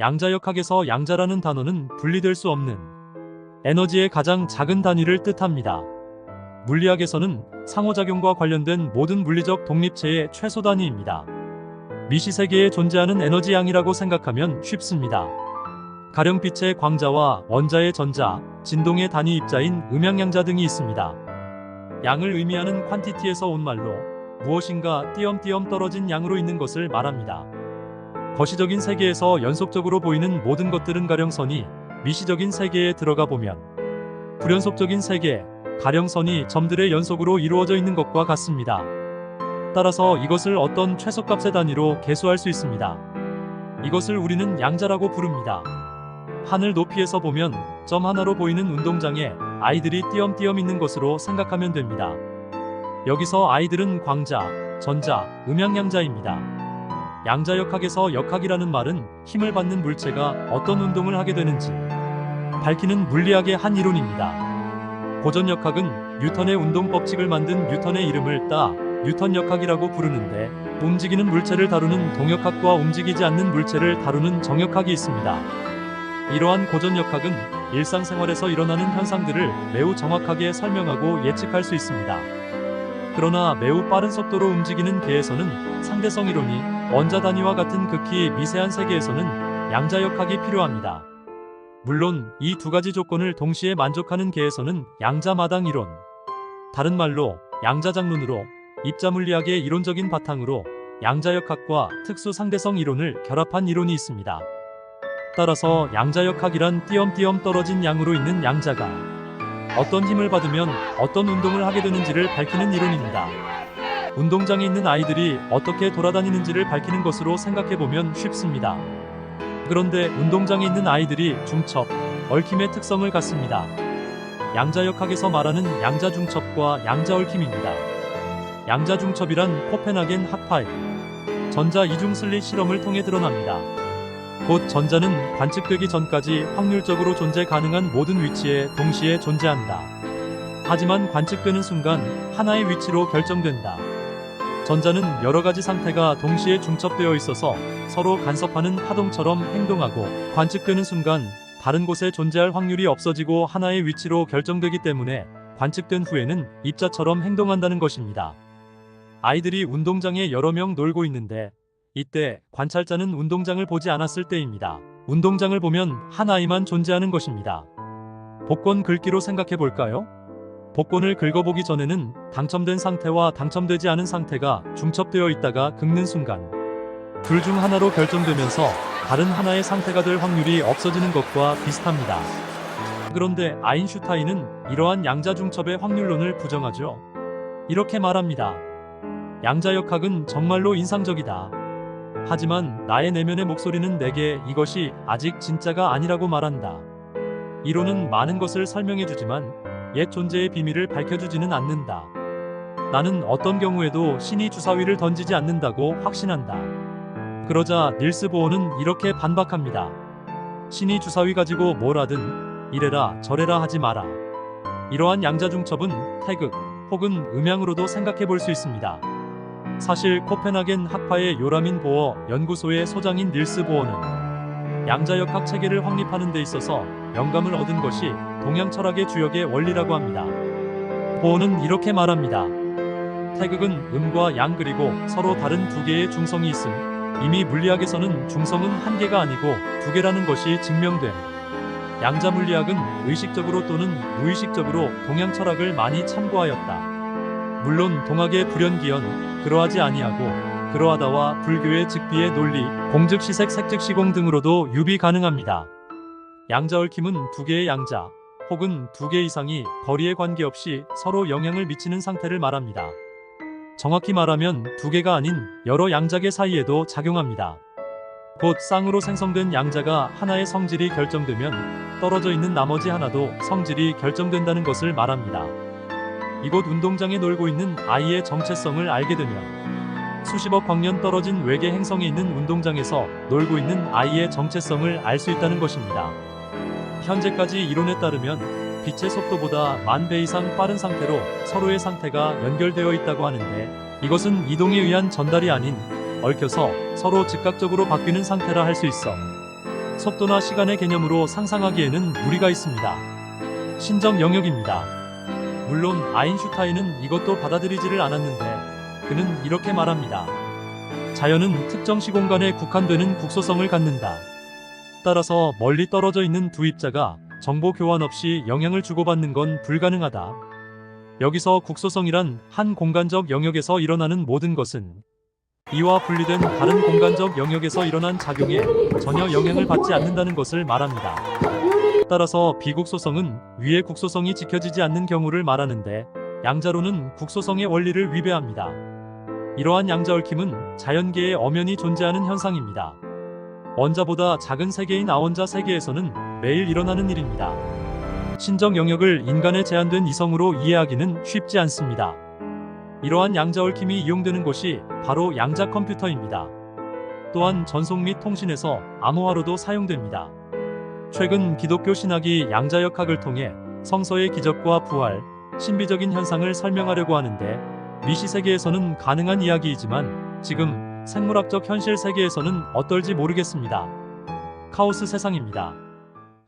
양자역학에서 양자라는 단어는 분리될 수 없는 에너지의 가장 작은 단위를 뜻합니다. 물리학에서는 상호작용과 관련된 모든 물리적 독립체의 최소 단위입니다. 미시 세계에 존재하는 에너지 양이라고 생각하면 쉽습니다. 가령 빛의 광자와 원자의 전자, 진동의 단위 입자인 음양양자 등이 있습니다. 양을 의미하는 퀀티티에서 온 말로 무엇인가 띄엄띄엄 떨어진 양으로 있는 것을 말합니다. 거시적인 세계에서 연속적으로 보이는 모든 것들은 가령선이 미시적인 세계에 들어가 보면 불연속적인 세계, 가령선이 점들의 연속으로 이루어져 있는 것과 같습니다. 따라서 이것을 어떤 최소값의 단위로 계수할 수 있습니다. 이것을 우리는 양자라고 부릅니다. 하늘 높이에서 보면 점 하나로 보이는 운동장에 아이들이 띄엄띄엄 있는 것으로 생각하면 됩니다. 여기서 아이들은 광자, 전자, 음양양자입니다. 양자역학에서 역학이라는 말은 힘을 받는 물체가 어떤 운동을 하게 되는지 밝히는 물리학의 한 이론입니다. 고전역학은 뉴턴의 운동 법칙을 만든 뉴턴의 이름을 따 뉴턴 역학이라고 부르는데 움직이는 물체를 다루는 동역학과 움직이지 않는 물체를 다루는 정역학이 있습니다. 이러한 고전역학은 일상생활에서 일어나는 현상들을 매우 정확하게 설명하고 예측할 수 있습니다. 그러나 매우 빠른 속도로 움직이는 개에서는 상대성 이론이 원자 단위와 같은 극히 미세한 세계에서는 양자역학이 필요합니다. 물론 이 두 가지 조건을 동시에 만족하는 개에서는 양자마당 이론, 다른 말로 양자장론으로 입자물리학의 이론적인 바탕으로 양자역학과 특수 상대성 이론을 결합한 이론이 있습니다. 따라서 양자역학이란 띄엄띄엄 떨어진 양으로 있는 양자가 어떤 힘을 받으면 어떤 운동을 하게 되는지를 밝히는 이론입니다. 운동장에 있는 아이들이 어떻게 돌아다니는지를 밝히는 것으로 생각해 보면 쉽습니다. 그런데 운동장에 있는 아이들이 중첩, 얽힘의 특성을 갖습니다. 양자역학에서 말하는 양자중첩과 양자얽힘입니다. 양자중첩이란 코펜하겐 학파의 전자 이중 슬릿 실험을 통해 드러납니다. 곧 전자는 관측되기 전까지 확률적으로 존재 가능한 모든 위치에 동시에 존재한다. 하지만 관측되는 순간 하나의 위치로 결정된다. 전자는 여러 가지 상태가 동시에 중첩되어 있어서 서로 간섭하는 파동처럼 행동하고 관측되는 순간 다른 곳에 존재할 확률이 없어지고 하나의 위치로 결정되기 때문에 관측된 후에는 입자처럼 행동한다는 것입니다. 아이들이 운동장에 여러 명 놀고 있는데 이때 관찰자는 운동장을 보지 않았을 때입니다. 운동장을 보면 한 아이만 존재하는 것입니다. 복권 긁기로 생각해 볼까요? 복권을 긁어보기 전에는 당첨된 상태와 당첨되지 않은 상태가 중첩되어 있다가 긁는 순간 둘 중 하나로 결정되면서 다른 하나의 상태가 될 확률이 없어지는 것과 비슷합니다. 그런데 아인슈타인은 이러한 양자 중첩의 확률론을 부정하죠. 이렇게 말합니다. 양자역학은 정말로 인상적이다. 하지만 나의 내면의 목소리는 내게 이것이 아직 진짜가 아니라고 말한다. 이론은 많은 것을 설명해주지만 옛 존재의 비밀을 밝혀주지는 않는다. 나는 어떤 경우에도 신이 주사위를 던지지 않는다고 확신한다. 그러자 닐스 보어는 이렇게 반박합니다. 신이 주사위 가지고 뭘 하든 이래라 저래라 하지 마라. 이러한 양자중첩은 태극 혹은 음양으로도 생각해 볼 수 있습니다. 사실 코펜하겐 학파의 요라민 보어 연구소의 소장인 닐스 보어는 양자역학 체계를 확립하는 데 있어서 영감을 얻은 것이 동양 철학의 주역의 원리라고 합니다. 보어는 이렇게 말합니다. 태극은 음과 양 그리고 서로 다른 두 개의 중성이 있음. 이미 물리학에서는 중성은 한 개가 아니고 두 개라는 것이 증명됨. 양자 물리학은 의식적으로 또는 무의식적으로 동양 철학을 많이 참고하였다. 물론 동학의 불연기연 그러하지 아니하고 그러하다와 불교의 즉비의 논리, 공즉시색 색즉시공 등으로도 유비 가능합니다. 양자 얽힘은 두 개의 양자 혹은 두 개 이상이 거리에 관계없이 서로 영향을 미치는 상태를 말합니다. 정확히 말하면 두 개가 아닌 여러 양자계 사이에도 작용합니다. 곧 쌍으로 생성된 양자가 하나의 성질이 결정되면 떨어져 있는 나머지 하나도 성질이 결정된다는 것을 말합니다. 이곳 운동장에 놀고 있는 아이의 정체성을 알게 되면 수십억 광년 떨어진 외계 행성에 있는 운동장에서 놀고 있는 아이의 정체성을 알 수 있다는 것입니다. 현재까지 이론에 따르면 빛의 속도보다 만 배 이상 빠른 상태로 서로의 상태가 연결되어 있다고 하는데 이것은 이동에 의한 전달이 아닌 얽혀서 서로 즉각적으로 바뀌는 상태라 할 수 있어 속도나 시간의 개념으로 상상하기에는 무리가 있습니다. 신적 영역입니다. 물론 아인슈타인은 이것도 받아들이지를 않았는데 그는 이렇게 말합니다. 자연은 특정 시공간에 국한되는 국소성을 갖는다. 따라서 멀리 떨어져 있는 두 입자가 정보 교환 없이 영향을 주고받는 건 불가능하다. 여기서 국소성이란 한 공간적 영역에서 일어나는 모든 것은 이와 분리된 다른 공간적 영역에서 일어난 작용에 전혀 영향을 받지 않는다는 것을 말합니다. 따라서 비국소성은 위의 국소성이 지켜지지 않는 경우를 말하는데 양자로는 국소성의 원리를 위배합니다. 이러한 양자 얽힘은 자연계에 엄연히 존재하는 현상입니다. 원자보다 작은 세계인 아원자 세계에서는 매일 일어나는 일입니다. 신적 영역을 인간의 제한된 이성으로 이해하기는 쉽지 않습니다. 이러한 양자 얽힘이 이용되는 곳이 바로 양자 컴퓨터입니다. 또한 전송 및 통신에서 암호화로도 사용됩니다. 최근 기독교 신학이 양자역학을 통해 성서의 기적과 부활, 신비적인 현상을 설명하려고 하는데 미시 세계에서는 가능한 이야기이지만 지금 생물학적 현실 세계에서는 어떨지 모르겠습니다. 카오스 세상입니다.